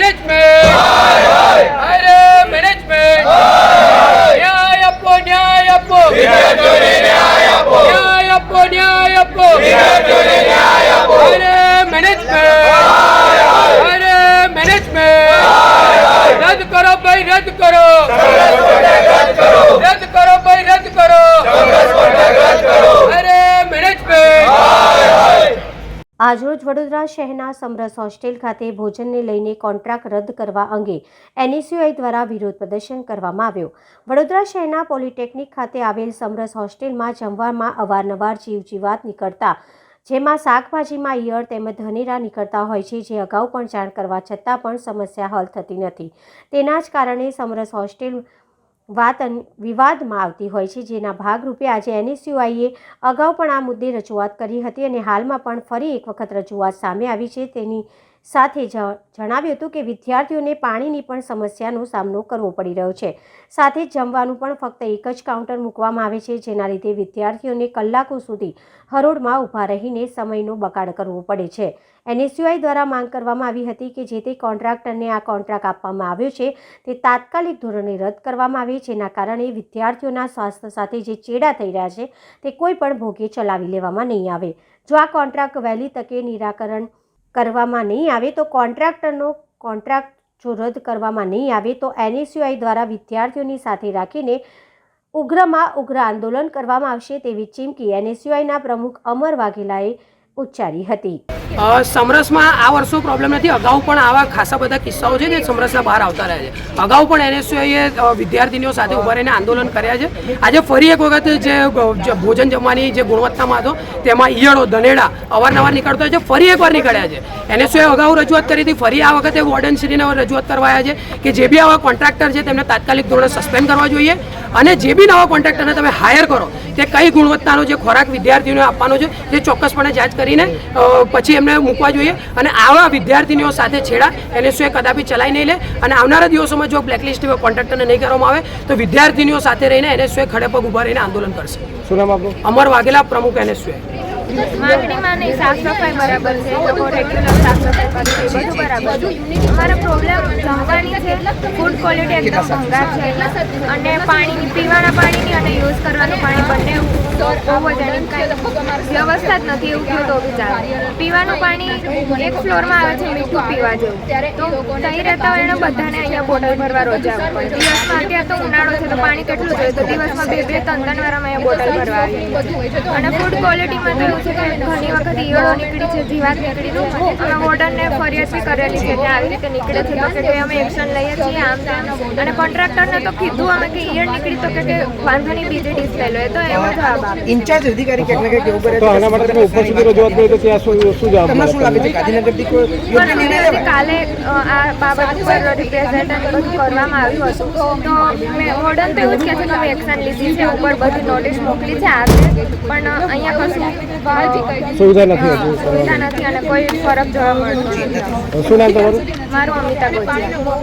Seyretme. આજરોજ વડોદરા શહેરના સમરસ hostel ખાતે ભોજનને લઈને કોન્ટ્રાક્ટ રદ કરવા અંગે એનએસયુઆઈ દ્વારા વિરોધ પ્રદર્શન કરવામાં આવ્યો. વડોદરા શહેરના પોલિટેકનિક ખાતે આવેલ સમરસ હોસ્ટેલમાં જમવામાં અવારનવાર જીવ જીવાત નીકળતા, જેમાં શાકભાજીમાં ઈયળ તેમજ ધનેરા નીકળતા હોય છે, જે અગાઉ પણ જાણ કરવા છતાં પણ સમસ્યા હલ થતી નથી. તેના જ કારણે સમરસ હોસ્ટેલ વાત વિવાદમાં આવતી હોય છે. જેના ભાગરૂપે આજે એનએસયુઆઈએ અગાઉ પણ આ મુદ્દે રજૂઆત કરી હતી અને હાલમાં પણ ફરી એક વખત રજૂઆત સામે આવી છે. તેની સાથે જણાવ્યું હતું કે વિદ્યાર્થીઓને પાણીની પણ સમસ્યાનો સામનો કરવો પડી રહ્યો છે. સાથે જમવાનું પણ ફક્ત એક જ કાઉન્ટર મૂકવામાં આવે છે, જેના લીધે વિદ્યાર્થીઓને કલાકો સુધી હરોળમાં ઊભા રહીને સમયનો બગાડ કરવો પડે છે. એનએસયુઆઈ દ્વારા માંગ કરવામાં આવી હતી કે જે તે કોન્ટ્રાક્ટરને આ કોન્ટ્રાક્ટ આપવામાં આવ્યો છે, તે તાત્કાલિક ધોરણે રદ કરવામાં આવે, જેના કારણે વિદ્યાર્થીઓના સ્વાસ્થ્ય સાથે જે ચેડા થઈ રહ્યા છે, તે કોઈ પણ ભોગે ચલાવી લેવામાં નહીં આવે. જો આ કોન્ટ્રાક્ટ વહેલી તકે નિરાકરણ કરવામાં નહીં આવે તો કોન્ટ્રાક્ટરનો કોન્ટ્રાક્ટ જો રદ કરવામાં નહીં આવે તો એનએસયુઆઈ દ્વારા વિદ્યાર્થીઓની સાથે રાખીને ઉગ્રમાં ઉગ્ર આંદોલન કરવામાં આવશે તેવી ચીમકી એનએસયુઆઈના પ્રમુખ અમર વાઘેલાએ ઉચ્ચારી હતી. સમરસમાં આ વર્ષો પ્રોબ્લેમ નથી. અગાઉ પણ આવા ખાસા બધા કિસ્સાઓ છે જે સમરસના બહાર આવતા રહ્યા છે. અગાઉ પણ એનએસયુએ વિદ્યાર્થીનીઓ સાથે ઊભા રહીને આંદોલન કર્યા છે. આજે ફરી એક વખત જે ભોજન જમવાની જે ગુણવત્તામાં હતો, તેમાં ઈયળો, ધનેડા અવારનવાર નીકળતો હોય છે. ફરી એકવાર નીકળ્યા છે. એનએસયુએ અગાઉ રજૂઆત કરી હતી. ફરી આ વખતે વોર્ડન શ્રીને રજૂઆત કરવા આવ્યા છે કે જે બી આવા કોન્ટ્રાક્ટર છે તેમને તાત્કાલિક ધોરણે સસ્પેન્ડ કરવા જોઈએ અને જે બી નવા કોન્ટ્રાક્ટરને તમે હાયર કરો, તે કઈ ગુણવત્તાનો જે ખોરાક વિદ્યાર્થીઓને આપવાનો છે, તે ચોક્કસપણે જાંચ કરીને પછી એમને મૂકવા જોઈએ. અને આવા વિદ્યાર્થીનીઓ સાથે છેડા એનએસયુએ કદાપી ચલાવી નહીં લે. અને આવનારા દિવસોમાં જો બ્લેકલિસ્ટ કોન્ટ્રાક્ટરને નહીં કરવામાં આવે તો વિદ્યાર્થીનીઓ સાથે રહીને એનએસયુએ ખડે પગ ઊભા રહીને આંદોલન કરશે. અમર વાઘેલા પ્રમુખ એનએસયુએ. માંગણીમાં નહીં સાફ સફાઈ બરાબર છે લોકો રેગ્યુલર સાફ સફાઈ કરે છે બધું બરાબર અમારો પ્રોબ્લેમ જમવાની છે ફૂડ ક્વોલિટી એકદમ ભંગાર છે. અને પાણીની પીવાના પાણીની અને યુઝ કરવાનું પાણી બંને બહુ જ એની કાંઈ વ્યવસ્થા જ નથી એવું કહ્યું તો બી પીવાનું પાણી એક ફ્લોરમાં આવે છે મીઠું પીવા જેવું. તો ત્યાં રહેતા હોય એને બધાને અહીંયા બોટલ ભરવા રોજ આવે દિવસમાં અત્યારે તો ઉનાળો છે, તો પાણી કેટલું જોઈએ? તો દિવસમાં બે બે, ત્રણ ત્રણ વાર અમે બોટલ ભરવા આવીએ. અને ફૂડ ક્વોલિટીમાં તો એવું છે કે ઘણી વખત ઈયળો નીકળી છે, જીવાત નીકળી છે. અમે વોર્ડનને ફરિયાદ બી કરેલી છે કે આવી રીતે નીકળે છે. તો કે અમે એક્શન લઈએ છીએ આમ તેમ. અને કોન્ટ્રાક્ટરને તો કીધું અમે કે ઈયળ નીકળી તો કે વાંધો નહીં, બીજી ડીશ લઈ લો. એ તો એવો જવાબ ઇન્ચાર્જ અધિકારી ને એવું કરે તો આના માટે તમે ઉપર સુધી રજૂઆત કરી તો ત્યાં શું શું જવાબ તમને શું લાગે છે ગાંધીનગરથી કોઈ યોગ્ય નિર્ણય લેવાય કાલે આ બાબત ઉપર રિપ્રેઝેન્ટ બધું કરવામાં આવ્યું હતું. તો મેં વોર્ડન તો એવું જ કહે છે કે એક્શન લીધી છે ઉપર બધી નોટિસ મોકલી છે આજે પણ અહીંયા કશું સુવિધા નથી સુવિધા નથી અને કોઈ ફરક જોવા મળતો નથી. શું નામ તમારું? મારું અમિતા ગોજિયા